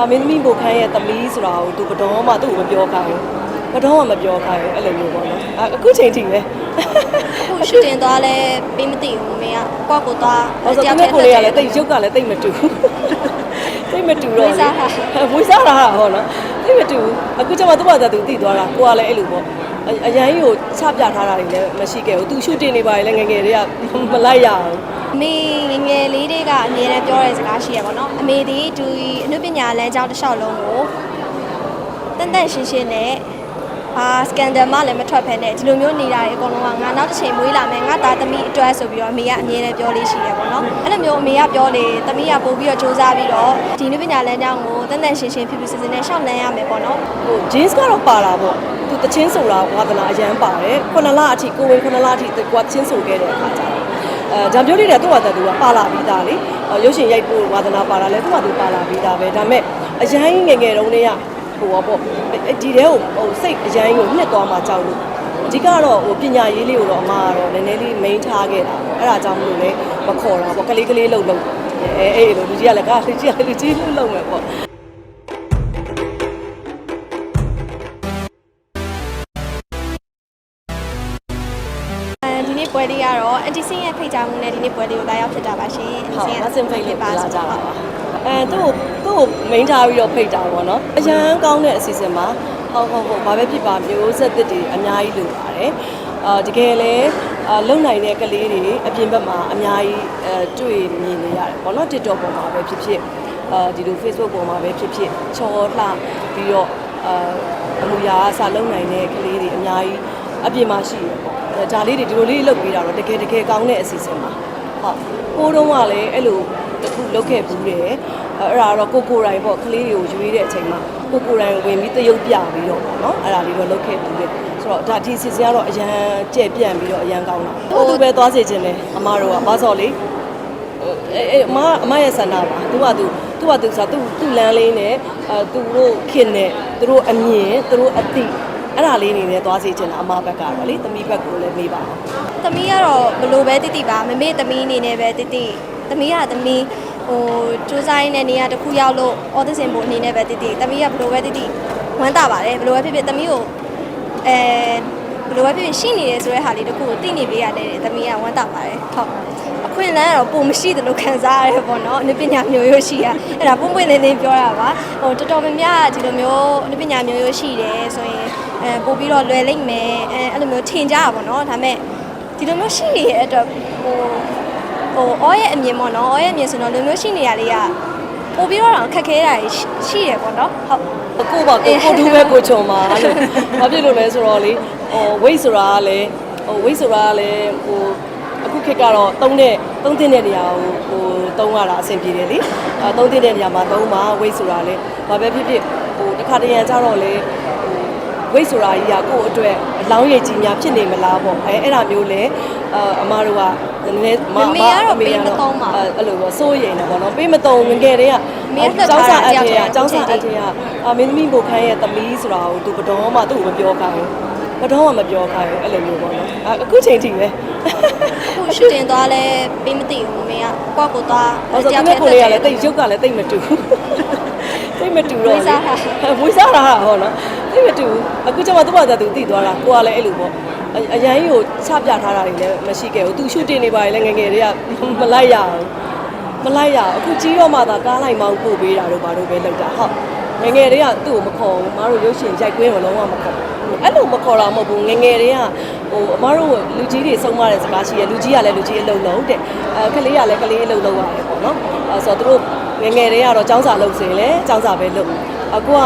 အာမင်းသမီးဘိုခန်းရဲ့သမီးဆိုတာကိုသူဘတော်မှသူ့ကိုမပြောခိုင်းဘူးဘတော်မှမပြောခိုင်းဘူးအဲ့လိုမျိုးပေါ့နော်အာအခုချိန်ထိပဲအခုရှူတင်သွားလဲပေးမသိဘူးမမေကကိုယ့်ကိုသွားဟောဆိုသူနဲ့ကိုလေးကလည်းတိတ်ရုပ်ကလည်းတိတ်မတူဘူးတိတ်မတူတော့ဝေးစားတာဝေးစားတာဟောနော်တိတ်မတူဘူးအခုကျမသူ့ဘာသာသူတည်သွားတာကိုကလည်းအဲ့လိုပေါ့အအရန်ကြီးကိုချပြထားတာတွေလည်းမရှိခဲ့ဘူးသူရှူတင်နေပါလေငယ်ငယ်တွေကမလိုက်ရဘူး အမေငယ်ငယ်လေးတွေကအမြဲတမ်းပြောတဲ့စကားရှိရပါတော့အမေဒီဒူအနုပညာလမ်းကြောင်းတစ်လျှောက်လုံးကိုတန်တန်ရှင်းရှင်းနဲ့ဘာစကန်ဒယ်မှလည်းမထွက်ဖ ೇನೆ ဒီလိုမျိုးနေတာတွေအကုန်လုံးကငါနောက်တစ်ချိန်မွေးလာမယ်ငါသားသမီးအတွက်ဆိုပြီးတော့အမေကအမြဲတမ်းပြောလေးရှိရပါတော့အဲ့လိုမျိုးအမေကပြောလေသမီးကပို့ပြီးတော့စူးစမ်းပြီးတော့ဒီအနုပညာလမ်းကြောင်းကိုတန်တန်ရှင်းရှင်းဖြူဖြူစင်စင်နဲ့ရှောက်လန်းရမယ်ပေါ့နော်ဟို jeans ကတော့ပါတာပေါ့သူတချင်းဆိုတာဝါသနာအရန်ပါတယ်ခုနလအထိကိုဝင်ခုနလအထိသူကချင်းဆိုခဲ့တဲ့အခါကျတော့ အဲဂျမ်ပြိုးလေးတဲ့သူ့ဟာတူကပါလာပြီးသားလေအဲရုပ်ရှင်ရိုက်ဖို့ဝါသနာပါတာလဲသူ့ဟာသူပါလာပြီးသားပဲဒါပေမဲ့အရန်ငယ်ငယ်တုန်းတည်းကဟိုပေါ့ဒီတဲကိုဟိုစိတ်အရန်ကိုနှစ်သွားမှကြောက်လို့အဓိကတော့ဟိုပညာရေးလေးကိုတော့အမကတော့နည်းနည်းလေး main ထားခဲ့တာပေါ့အဲ့ဒါကြောင့်မလို့လဲမခေါ်တာပေါ့ကလေးကလေးလှုပ်လှုပ်အဲအဲ့လိုလူကြီးကလည်းကလူကြီးကလူကြီးလှုပ်လှုပ်မယ်ပေါ့ ပွဲလေးကတော့အန်တီစင်းရဲ့ဖိတ်ကြားမှုနဲ့ဒီနေ့ပွဲလေးကိုလာရောက်ဖြစ်တာပါရှင်အန်တီဟုတ်စင်းမစင်ဖိတ်လို့လာကြတာပါပါအဲသူ့ကိုသူ့ကိုမိန်ထားပြီးတော့ဖိတ်တာပေါ့နော်အရန်ကောင်းတဲ့အစီအစဉ်မှာဟုတ်ဟုတ်ဟုတ်ဘာပဲဖြစ်ပါမျိုးဆက်သစ်တွေအများကြီးလိုပါတယ်အာတကယ်လဲအာလုံနိုင်တဲ့ကလေးတွေအပြင်ဘက်မှာအများကြီးအဲတွေ့မြင်နေရတယ်ပေါ့နော် TikTok ပေါ်မှာပဲဖြစ်ဖြစ်အာဒီလို Facebook ပေါ်မှာပဲဖြစ်ဖြစ်ချောလှပြီးတော့အာအမှုရာအစားလုံနိုင်တဲ့ကလေးတွေအများကြီးအပြင်မှာရှိရပေါ့အဲ ဒါလေးတွေဒီလိုလေးလုပ်ပေးတာတော့တကယ်တကယ်ကောင်းတဲ့အစီအစဉ်ပါဟုတ်ကိုတုံးကလည်းအဲ့လိုတစ်ခုလုပ်ခဲ့ဘူးတယ်အဲ့ဒါတော့ကိုကိုယ်တိုင်ပေါ့ကလေးတွေကိုရွေးတဲ့အချိန်မှာကိုကိုယ်တိုင်ဝင်ပြီးတရုပ်ပြပြီးတော့ပေါ့နော်အဲ့ဒါလေးတော့လုပ်ခဲ့ဘူးတယ်ဆိုတော့ဒါဒီစီစဉ်ကတော့အရန်ကြဲ့ပြန့်ပြီးတော့အရန်ကောင်းတာဟိုသူပဲသွားစေခြင်းတယ်အမတို့ကဘာစော်လေးအဲအဲအမအမရဲ့ဆန္ဒပါသူကသူသူကသူဆိုသူသူလမ်းလေးနဲ့အဲသူတို့ခင်နဲ့သူတို့အမြင်သူတို့အတိ အဲ့ဒါလေးနေနဲ့သွားစေခြင်းတာအမဘက်ကတော့လေသမီးဘက်ကိုလည်းမေးပါအောင်သမီးကတော့ဘလို့ပဲတိတိပါမမေသမီးအနေနဲ့ပဲတိတိသမီးကသမီးဟိုစူးစမ်းရင်းနဲ့နေရာတစ်ခုရောက်လို့အော်ဒစ်စင်ဘိုအနေနဲ့ပဲတိတိသမီးကဘလို့ပဲတိတိဝမ်းသာပါတယ်ဘလို့ပဲဖြစ်ဖြစ်သမီးကိုအဲ ဘလို့ပဲဖြစ်ဖြစ်ရှိနေတယ်ဆိုတဲ့ဟာလေးတစ်ခုကိုသိနေပေးရတယ်သမီးကဝမ်းသာပါတယ်ဟုတ်အခွင့်အလမ်းကတော့ပုံမရှိတယ်လို့ခံစားရတယ်ပေါ့နော်အနုပညာမျိုးရိုးရှိရအဲ့ဒါပုံပွင့်နေနေပြောတာပါဟိုတော်တော်များများဒီလိုမျိုးအနုပညာမျိုးရိုးရှိတယ်ဆိုရင်အဲပို့ပြီးတော့လွယ်လိမ့်မယ်အဲအဲ့လိုမျိုးထင်ကြတာပေါ့နော်ဒါပေမဲ့ဒီလိုမျိုးရှိနေတဲ့အတွက်ဟိုဟိုအော်ရဲ့အမြင်ပေါ့နော်အော်ရဲ့အမြင်ဆိုတော့လူမျိုးရှိနေရလေးကပို့ပြီးတော့ခက်ခဲတာရှိရှိတယ်ပေါ့နော်ဟုတ်ကိုပါကိုကိုဒူးပဲကိုချုံပါလို့ဘာဖြစ်လို့လဲဆိုတော့လေ ဟို weight ဆိုတာကလည်းဟို weight ဆိုတာကလည်းဟိုအခုခေတ်ကတော့သုံးတဲ့သုံးတဲ့နေရာကိုဟိုသုံးရတာအဆင်ပြေတယ်လေအဲသုံးတဲ့နေရာမှာသုံးပါ weight ဆိုတာလေဘာပဲဖြစ်ဖြစ်ဟိုတစ်ခါတရံကြတော့လေဟို weight ဆိုတာကြီးကကိုယ့်အတွက်အလောင်းရည်ကြီးများဖြစ်နေမလားပေါ့အဲအဲ့ဒါမျိုးလေအအမားတို့ကနည်းနည်းမမအဲ့လိုပေါ့စိုးရိမ်တယ်ပေါ့နော်ပေးမတုံငငယ်တည်းကကျောင်းစာအပ်တဲ့အကျောင်းစာအပ်တဲ့အအာမင်းသမီးဘိုခန်းရဲ့သမီးဆိုတာကိုသူဘတော်မှသူ့ကိုမပြောခိုင်းဘူး ဘတော်မှမပြောခိုင်းဘူးအဲ့လိုမျိုးပေါ့နော်အခုချိန်ထိပဲအခုရှူတင်သွားလဲပေးမသိဘူးမမေကကိုယ့်ကိုသွားဟောဆိုသူနဲ့ကိုလေးကလည်းတိတ်ရုပ်ကလည်းတိတ်မတူဘူးတိတ်မတူတော့ဝေးစားတာဝေးစားတာဟောနော်တိတ်မတူဘူးအခုကျမသူ့ဘာသာသူတည်သွားတာကိုကလည်းအဲ့လိုပေါ့အရန်ကြီးကိုချပြထားတာတွေလည်းမရှိခဲ့ဘူးသူရှူတင်နေပါလေငယ်ငယ်တွေကမလိုက်ရဘူးမလိုက်ရဘူးအခုကြီးတော့မှသာကားလိုက်မောင်းပို့ပေးတာတို့ဘာတို့ပဲလုပ်တာဟုတ်ငယ်ငယ်တွေကသူ့ကိုမခေါ်ဘူးမတို့ရုပ်ရှင်ရိုက်ကွင်းမလုံးဝမခေါ်ဘူး အဲ့လိုမခေါ်တာမဟုတ်ဘူးငယ်ငယ်တွေကဟိုအမတို့လူကြီးတွေဆုံးမတဲ့စကားရှိရလူကြီးကလည်းလူကြီးအလုပ်လုပ်တဲ့အဲကလေးကလည်းကလေးအလုပ်လုပ်ရတယ်ပေါ့နော်အဲဆိုတော့သူတို့ငယ်ငယ်တွေကတော့ចောင်းစာလုပ်စင်လေចောင်းစာပဲလုပ်အခုက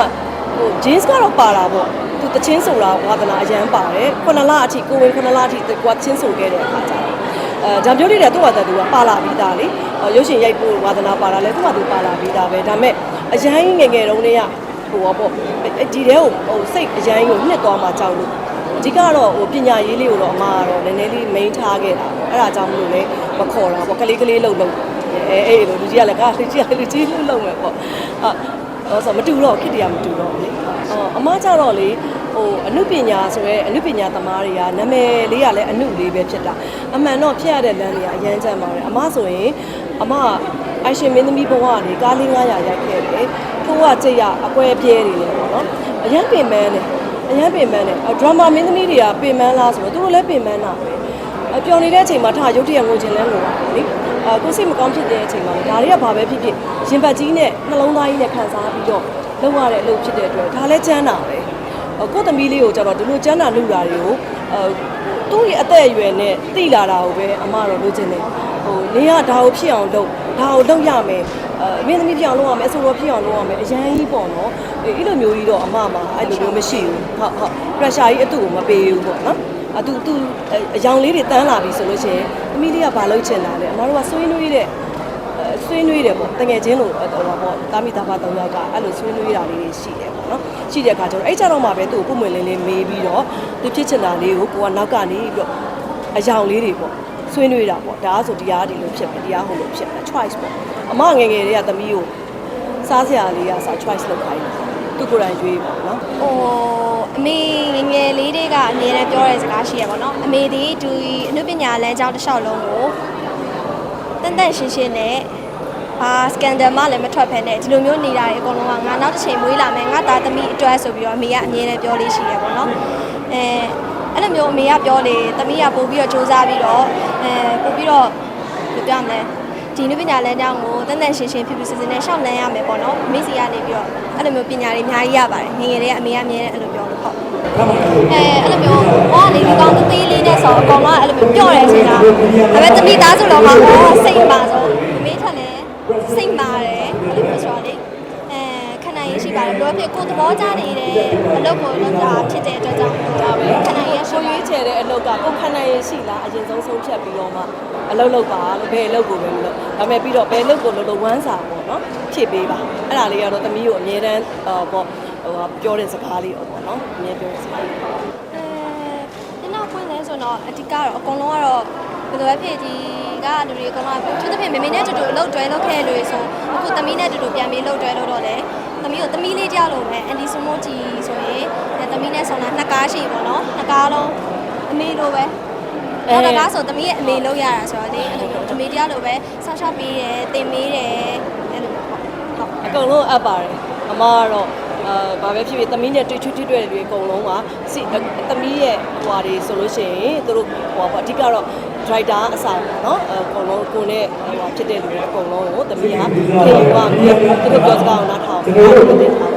ဟို jeans ကတော့ပါတာပေါ့သူတချင်းဆိုတာဝါသနာအရန်ပါတယ်ခုနလအထိကိုဝင်ခုနလအထိသူကချင်းဆိုခဲ့တဲ့အခါကျတော့အဲဂျမ်ပြိုးလေးတဲ့သူ့ဘာသာသူကပါလာပြီးသားလေအဲရုပ်ရှင်ရိုက်ဖို့ဝါသနာပါလာလဲသူ့ဘာသူပါလာပြီးသားပဲဒါပေမဲ့အရန်ကြီးငယ်ငယ်တုန်းတည်းက ဟိုပေါ့ဒီတဲကိုဟိုစိတ်အရန်ကြီးကိုနှစ်သွားမှကြောက်လို့အဓိကတော့ဟိုပညာရေးလေးကိုတော့အမကတော့နည်းနည်းလေး main ထားခဲ့တာပေါ့အဲ့ဒါကြောင့်မလို့လဲမခေါ်တာပေါ့ကလေးကလေးလှုပ်လှုပ်အဲအဲ့လိုလူကြီးကလည်းကလူကြီးကလည်းလူကြီးလှုပ်လှုပ်မယ်ပေါ့အာဟောဆိုမတူတော့ခစ်တရားမတူတော့ဘူးလေအော်အမကြတော့လေ ဟိုအနုပညာဆိုရဲအနုပညာသမားတွေကနာမည်လေးကလည်းအနုလေးပဲဖြစ်တာအမှန်တော့ဖြစ်ရတဲ့လမ်းတွေကအရန်ကြမ်းပါတယ်အမဆိုရင်အမဟိုအိုင်ရှင်မင်းသမီးဘဝကနေကားလေး900ရိုက်ခဲ့တယ်ထိုးကကြက်ရအကွဲပြဲတွေလေပေါ့နော်အရန်ပင်ပန်းတယ်အရန်ပင်ပန်းတယ်ဒရမာမင်းသမီးတွေကပင်ပန်းလားဆိုတော့သူတို့လည်းပင်ပန်းတာပဲအပျော်နေတဲ့အချိန်မှာထားရုပ်တရက်ငိုချင်လဲငိုပါလေအကိုစိတ်မကောင်းဖြစ်တဲ့အချိန်မှာဒါတွေကဘာပဲဖြစ်ဖြစ်ရင်ပတ်ကြီးနဲ့နှလုံးသားကြီးနဲ့ခံစားပြီးတော့လုပ်ရတဲ့အလုပ်ဖြစ်တဲ့အတွက်ဒါလည်းကျမ်းတာပဲ ကိုယ့်သမီးလေးကိုကျတော့ဒီလိုကျန်းတာလူတာတွေကိုအဲသူ့ရဲ့အသက်အရွယ်နဲ့တိလာတာကိုပဲအမတော့လိုချင်တယ်ဟိုနင်ကဒါကိုဖြစ်အောင်လုပ်ဒါကိုလုပ်ရမယ်အဲမင်းသမီးဖြစ်အောင်လုပ်ရမယ်အဆိုတော်ဖြစ်အောင်လုပ်ရမယ်အရန်ကြီးပေါ့နော်အဲ့လိုမျိုးကြီးတော့အမမှာအဲ့လိုမျိုးမရှိဘူးဟုတ်ဟုတ် pressure ကြီးအတူကိုမပေးဘူးပေါ့နော်အတူတူအယောင်လေးတွေတန်းလာပြီဆိုလို့ရှိရင်သမီးလေးကဘာလုပ်ချင်တာလဲအမတို့ကဆွေးနွေးတဲ့အဲ ဆွေးနွေးတယ်ပေါ့တငယ်ချင်းလို့ဟိုပါပေါ့တာမီတာဖာ၃ယောက်ကအဲ့လိုဆွေးနွေးတာလေးတွေရှိတယ်ပေါ့နော်ရှိတဲ့အခါကျတော့အဲ့ကြတော့မှပဲသူ့ကိုပုံမွေလင်းလေးမေးပြီးတော့သူဖြစ်ချင်တာလေးကိုကိုကနောက်ကနေပြီးတော့အယောင်လေးတွေပေါ့ဆွေးနွေးတာပေါ့ဒါဆိုဒီရားဒီလိုဖြစ်မယ်ဒီရားဟိုလိုဖြစ်မယ် choice ပေါ့အမငယ်ငယ်လေးကသမီးကိုစားစရာလေးကစား choice လုပ်ခိုင်းတယ်သူကိုယ်တိုင်ရွေးပေါ့နော်ဟိုအမေငယ်ငယ်လေးတွေကအမြဲတမ်းပြောတဲ့စကားရှိရပါတော့အမေဒီဒီအနုပညာလမ်းကြောင်းတစ်လျှောက်လုံးကို တန်တန်ရှင်းရှင်းနဲ့ဘာစကန်ဒယ်မှလည်းမထွက်ဖ ೇನೆ ဒီလိုမျိုးနေတာတွေအကုန်လုံးကငါနောက်တစ်ချိန်မွေးလာမယ်ငါသားသမီးအတွက်ဆိုပြီးတော့အမေကအမြဲတမ်းပြောလေးရှိရပါတော့အဲအဲ့လိုမျိုးအမေကပြောလေသမီးကပို့ပြီးတော့စူးစမ်းပြီးတော့အဲပို့ပြီးတော့ဘယ်လိုပြောမလဲဒီနုပညာလမ်းကြောင်းကိုတန်တန်ရှင်းရှင်းဖြစ်ဖြစ်စစ်စစ်နဲ့ရှောက်လန်းရမယ်ပေါ့နော်မိစီကနေပြီးတော့အဲ့လိုမျိုးပညာတွေအများကြီးရပါတယ်ငယ်ငယ်လေးကအမေကအမြဲတမ်းအဲ့လိုပြောလို့ဟုတ်အဲအဲ့လိုမျိုးဟောလေဒီကောင် ဒါပေမဲ့တမိသားစုတော်မှာဟောစိတ်ပါဆိုအမေထက်လည်းစိတ်မာတယ်အဲ့လိုမျိုးဆိုတော့လေအဲခဏရေးရှိပါတယ်ဘယ်လိုဖြစ်ကိုယ်သဘောကျနေတယ်အလုပ်ကိုလုပ်တာဖြစ်တဲ့အတွက်ကြောင့်ဒါပဲခဏရေးရှိကိုရွေးချယ်တဲ့အလုပ်ကကိုယ်ခန္ဓာရည်ရှိလားအရင်ဆုံးဆုံးဖြတ်ပြီးတော့မှအလုပ်လုပ်ပါလို့ဘယ်အလုပ်ကိုပဲမလုပ်ဒါပေမဲ့ပြီးတော့ဘယ်အလုပ်ကိုလုပ်လို့ဝမ်းစာပေါ့နော်ဖြည့်ပေးပါအဲ့ဒါလေးကတော့သမီးကိုအမြဲတမ်းဟောပေါ့ဟိုပြောတဲ့စကားလေးပေါ့နော်အမြဲပြောတဲ့စကားလေးအဲဒီနောက်ပွင့်လဲဆိုတော့အဓိကတော့အကုန်လုံးကတော့ ဘယ်လိုပဲဖြစ်ဒီကလူတွေအကုန်လုံးကသူသဖြင့်မေမေနဲ့တူတူအလုပ်တွဲလုပ်ခဲ့လို့ဆိုအခုသမီးနဲ့တူတူပြန်ပြီးလုပ်တွဲလုပ်တော့လေသမီးကိုသမီးလေးကြောက်လို့ပဲအန်ဒီဆိုမိုဂျီဆိုရင်အဲသမီးနဲ့ဆောင်တာနှစ်ကားရှိပေါ့နော်နှစ်ကားလုံးအမေလိုပဲအဲနှစ်ကားဆိုသမီးရဲ့အမေလုပ်ရတာဆိုတော့လေအဲ့လိုမျိုးအမေတရားလိုပဲဆောက်ရှောက်ပေးတယ်တင်မေးတယ်အဲ့လိုမျိုးဟုတ်အကုန်လုံးအပ်ပါတယ်အမကတော့အာဘာပဲဖြစ်ဖြစ်သမီးနဲ့တွေ့ထွတ်ထွတ်တွေ့တွေအကုန်လုံးကစီသမီးရဲ့ဟိုဟာတွေဆိုလို့ရှိရင်သူတို့ဟိုပါပေါ့အဓိကတော့ driver အဆောင်เนาะအကုန်လုံးကိုနဲ့ဟိုဟာဖြစ်တဲ့လူတွေအကုန်လုံးကိုသမီးကပြင်ယူပါမယ်သူတို့ပြောစကားကိုနားထောင်ပြီးတော့တင်ထား